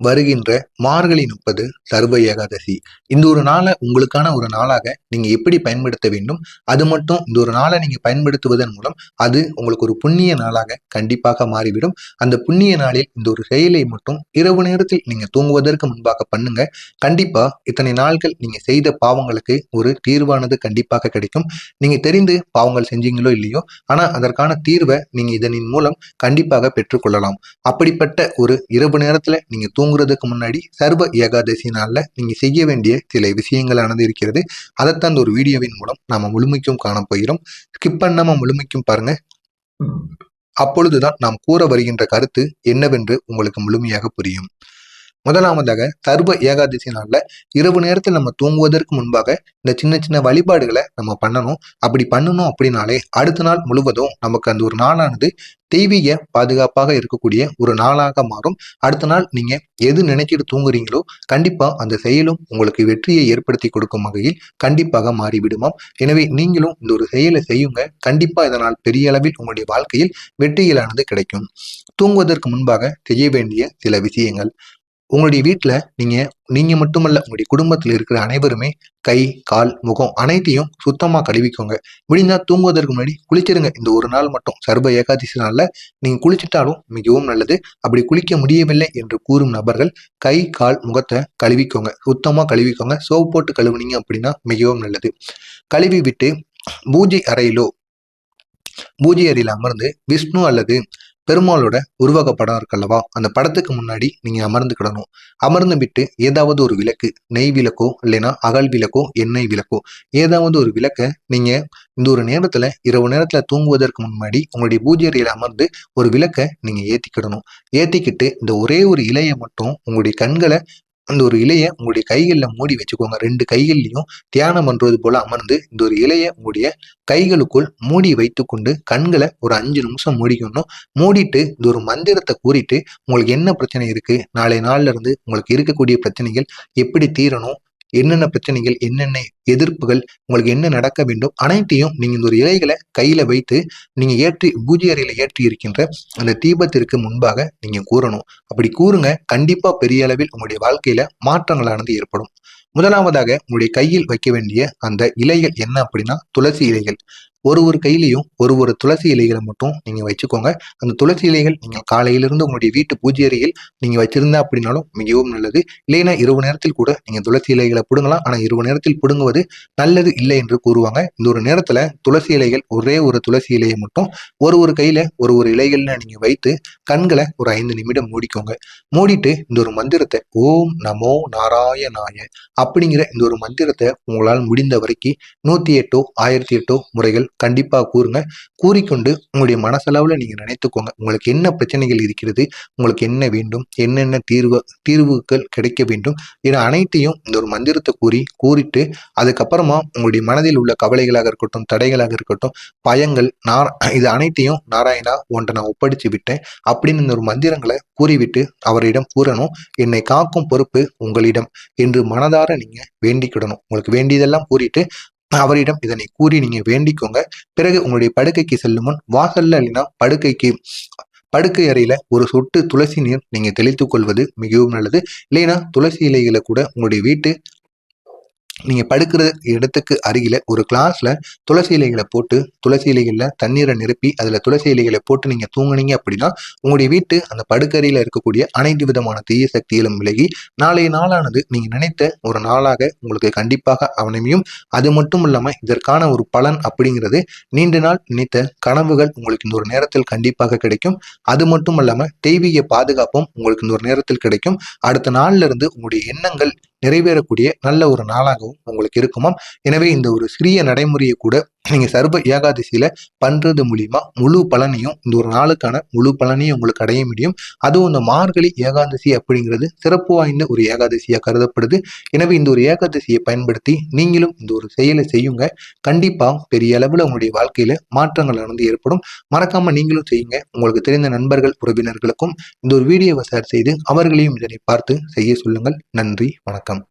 வருகின்ற மார்கழி முப்பது சர்வ ஏகாதசி. இந்த ஒரு நாளை உங்களுக்கான ஒரு நாளாக நீங்க எப்படி பயன்படுத்த வேண்டும்? அது மட்டும் இந்த ஒரு நாளை நீங்க பயன்படுத்துவதன் மூலம் அது உங்களுக்கு ஒரு புண்ணிய நாளாக கண்டிப்பாக மாறிவிடும். அந்த புண்ணிய நாளில் இந்த ஒரு செயலை மட்டும் இரவு நேரத்தில் நீங்க தூங்குவதற்கு முன்பாக பண்ணுங்க. கண்டிப்பா இத்தனை நாட்கள் நீங்க செய்த பாவங்களுக்கு ஒரு தீர்வானது கண்டிப்பாக கிடைக்கும். நீங்க தெரிந்து பாவங்கள் செஞ்சீங்களோ இல்லையோ ஆனா அதற்கான தீர்வை நீங்க இதனின் மூலம் கண்டிப்பாக பெற்றுக்கொள்ளலாம். அப்படிப்பட்ட ஒரு இரவு நேரத்துல நீங்க தூங்குறதுக்கு முன்னாடி சர்வ ஏகாதசி நாளில் நீங்கள் செய்ய வேண்டிய சில விஷயங்களானது இருக்கிறது அதைத்தான் அந்த ஒரு வீடியோவின் மூலம் நாம் முழுமைக்கும் காண போகிறோம். ஸ்கிப் பண்ணாமல் முழுமைக்கும் பாருங்க. அப்பொழுதுதான் நாம் கூற வருகின்ற கருத்து என்னவென்று உங்களுக்கு முழுமையாக புரியும். முதலாவதாக சர்வ ஏகாதசி நாளில் இரவு நேரத்தில் நம்ம தூங்குவதற்கு முன்பாக இந்த சின்ன சின்ன வழிபாடுகளை நம்ம பண்ணணும். அப்படி பண்ணணும் அப்படின்னாலே அடுத்த நாள் முழுவதும் நமக்கு அந்த ஒரு நாளானது தெய்வீக பாதுகாப்பாக இருக்கக்கூடிய ஒரு நாளாக மாறும். அடுத்த நாள் நீங்கள் எது நினைச்சிட்டு தூங்குறீங்களோ கண்டிப்பாக அந்த செயலும் உங்களுக்கு வெற்றியை ஏற்படுத்தி கொடுக்கும் வகையில் கண்டிப்பாக மாறிவிடுமாம். எனவே நீங்களும் இந்த ஒரு செயலை செய்யுங்க. கண்டிப்பாக இதனால் பெரிய அளவில் உங்களுடைய வாழ்க்கையில் வெற்றிகளானது கிடைக்கும். தூங்குவதற்கு முன்பாக செய்ய வேண்டிய சில விஷயங்கள். உங்களுடைய வீட்டில் நீங்கள் நீங்கள் மட்டுமல்ல உங்களுடைய குடும்பத்தில் இருக்கிற அனைவருமே கை கால் முகம் அனைத்தையும் சுத்தமாக கழுவிக்கோங்க. முடிந்தால் தூங்குவதற்கு முன்னாடி குளிச்சிருங்க. இந்த ஒரு நாள் மட்டும். சர்வ ஏகாதசி நாளில் நீங்கள் குளிச்சிட்டாலும் மிகவும் நல்லது. அப்படி குளிக்க முடியவில்லை என்று கூறும் நபர்கள் கை கால் முகத்தை கழுவிக்கோங்க. சுத்தமாக கழுவிக்கோங்க. சோப்பு போட்டு கழுவுனீங்க அப்படின்னா மிகவும் நல்லது. கழுவி விட்டு பூஜை அறையிலோ பூஜை அறையில் அமர்ந்து விஷ்ணு அல்லது பெருமாளோட உருவக படம் இருக்கல்லவா அந்த படத்துக்கு முன்னாடி நீங்க அமர்ந்துக்கிடணும் அமர்ந்து விட்டு ஏதாவது ஒரு விளக்கு நெய் விளக்கோ இல்லைன்னா அகல் விளக்கோ எண்ணெய் விளக்கோ ஏதாவது ஒரு விளக்க நீங்க இந்த ஒரு நேரத்துல இரவு நேரத்துல தூங்குவதற்கு முன்னாடி உங்களுடைய பூஜை அறையில அமர்ந்து ஒரு விளக்க நீங்க ஏத்திக்கிடணும். ஏத்திக்கிட்டு இந்த ஒரே ஒரு இலையை மட்டும் உங்களுடைய கண்களை அந்த ஒரு இலையை உங்களுடைய கைகளில் மூடி வச்சுக்கோங்க. ரெண்டு கைகள்லையும் தியானம் பண்ணுறது போல அமர்ந்து இந்த ஒரு இலையை உங்களுடைய கைகளுக்குள் மூடி வைத்துக்கொண்டு கண்களை ஒரு அஞ்சு நிமிஷம் மூடிக்கணும். மூடிட்டு இந்த ஒரு மந்திரத்தை கூறிட்டு உங்களுக்கு என்ன பிரச்சனை இருக்குது நாளை நாளில் இருந்து உங்களுக்கு இருக்கக்கூடிய பிரச்சனைகள் எப்படி தீரணும்? என்னென்ன பிரச்சனைகள் என்னென்ன எதிர்ப்புகள் உங்களுக்கு என்ன நடக்க வேண்டும் அனைத்தையும் நீங்கள் இந்த ஒரு இலைகளை கையில் வைத்து நீங்கள் ஏற்றி பூஜை அறையில் ஏற்றி இருக்கின்ற அந்த தீபத்திற்கு முன்பாக நீங்கள் கூறணும். அப்படி கூறுங்க கண்டிப்பாக பெரிய அளவில் உங்களுடைய வாழ்க்கையில் மாற்றங்களானது ஏற்படும். முதலாவதாக உங்களுடைய கையில் வைக்க வேண்டிய அந்த இலைகள் என்ன அப்படின்னா துளசி இலைகள். ஒரு ஒரு கையிலையும் ஒரு ஒரு துளசி இலைகளை மட்டும் நீங்கள் வச்சுக்கோங்க. அந்த துளசி இலைகள் நீங்கள் காலையிலிருந்து உங்களுடைய வீட்டு பூஜை அறையில் நீங்கள் வச்சிருந்தா அப்படின்னாலும் மிகவும் நல்லது. இல்லைன்னா இரவு நேரத்தில் கூட நீங்கள் துளசி இலைகளை பிடுங்கலாம். ஆனால் இரவு நேரத்தில் பிடுங்குவது நல்லது இல்லை என்று கூறுவாங்க. இந்த ஒரு நேரத்தில் துளசி இலைகள் ஒரே ஒரு துளசி இலையை மட்டும் ஒரு ஒரு கையில் ஒரு ஒரு இலைகள்ல நீங்கள் வைத்து கண்களை ஒரு ஐந்து நிமிடம் மூடிக்கோங்க. மூடிட்டு இந்த ஒரு மந்திரத்தை ஓம் நமோ நாராயணாய அப்படிங்கிற இந்த ஒரு மந்திரத்தை உங்களால் முடிந்த வரைக்கும் நூற்றி எட்டோ ஆயிரத்தி எட்டோ முறைகள் கண்டிப்பாக கூறுங்க. கூறிக்கொண்டு உங்களுடைய மனசளவில் நீங்கள் நினைத்துக்கோங்க. உங்களுக்கு என்ன பிரச்சனைகள் இருக்கிறது உங்களுக்கு என்ன வேண்டும் என்னென்ன தீர்வு தீர்வுகள் கிடைக்க வேண்டும் என அனைத்தையும் இந்த ஒரு மந்திரத்தை கூறி கூறிட்டு அதுக்கப்புறமா உங்களுடைய மனதில் உள்ள கவலைகளாக இருக்கட்டும் தடைகளாக இருக்கட்டும் பயங்கள் நார் இது அனைத்தையும் நாராயணா ஒன்றை நான் ஒப்படைச்சு விட்டேன் அப்படின்னு இந்த ஒரு மந்திரங்களை கூறிவிட்டு அவரிடம் கூறணும். என்னை காக்கும் பொறுப்பு உங்களிடம் என்று மனதார நீங்கள் வேண்டிக்கிடணும். உங்களுக்கு வேண்டியதெல்லாம் கூறிட்டு அவரிடம் இதனை கூறி நீங்க வேண்டிக்கோங்க. பிறகு உங்களுடைய படுக்கைக்கு செல்லும் முன் வாசல்ல இல்லைன்னா படுக்கைக்கு படுக்கை அறையில ஒரு சொட்டு துளசி நீர் நீங்க தெளித்துக் கொள்வது மிகவும் நல்லது. இல்லைன்னா துளசி இலைகளை கூட உங்களுடைய வீட்டு நீங்கள் படுக்கிற இடத்துக்கு அருகில் ஒரு கிளாஸில் துளசி இலைகளை போட்டு துளசி இலைகளில் தண்ணீரை நிரப்பி அதில் துளசி இலைகளை போட்டு நீங்கள் தூங்குனீங்க அப்படின்னா உங்களுடைய வீட்டு அந்த படுக்கறையில் இருக்கக்கூடிய அனைத்து விதமான தீய சக்திகளும் விலகி நாளைய நாளானது நீங்கள் நினைத்த ஒரு நாளாக உங்களுக்கு கண்டிப்பாக அவனையும் அது மட்டும் இல்லாமல் இதற்கான ஒரு பலன் அப்படிங்கிறது நீண்ட நாள் நினைத்த கனவுகள் உங்களுக்கு இந்த ஒரு நேரத்தில் கண்டிப்பாக கிடைக்கும். அது மட்டும் இல்லாமல் தெய்வீக பாதுகாப்பும் உங்களுக்கு இந்த ஒரு நேரத்தில் கிடைக்கும். அடுத்த நாளில் இருந்து உங்களுடைய எண்ணங்கள் நிறைவேறக்கூடிய நல்ல ஒரு நாளாகவும் உங்களுக்கு இருக்குமாம். எனவே இந்த ஒரு சிறிய நடைமுறையை கூட நீங்கள் சர்வ ஏகாதசியில் பண்ணுறது மூலிமா முழு பலனையும் இந்த ஒரு நாளுக்கான முழு பலனையும் உங்களுக்கு அடைய முடியும். அதுவும் இந்த மார்கழி ஏகாதசி அப்படிங்கிறது சிறப்பு வாய்ந்த ஒரு ஏகாதசியாக கருதப்படுது. எனவே இந்த ஒரு ஏகாதசியை பயன்படுத்தி நீங்களும் இந்த ஒரு செயலை செய்யுங்க. கண்டிப்பாக பெரிய அளவில் உங்களுடைய வாழ்க்கையில் மாற்றங்கள் நடந்து ஏற்படும். மறக்காமல் நீங்களும் செய்யுங்க. உங்களுக்கு தெரிந்த நண்பர்கள் உறவினர்களுக்கும் இந்த ஒரு வீடியோவை ஷேர் செய்து அவர்களையும் இதனை பார்த்து செய்ய சொல்லுங்கள். நன்றி வணக்கம்.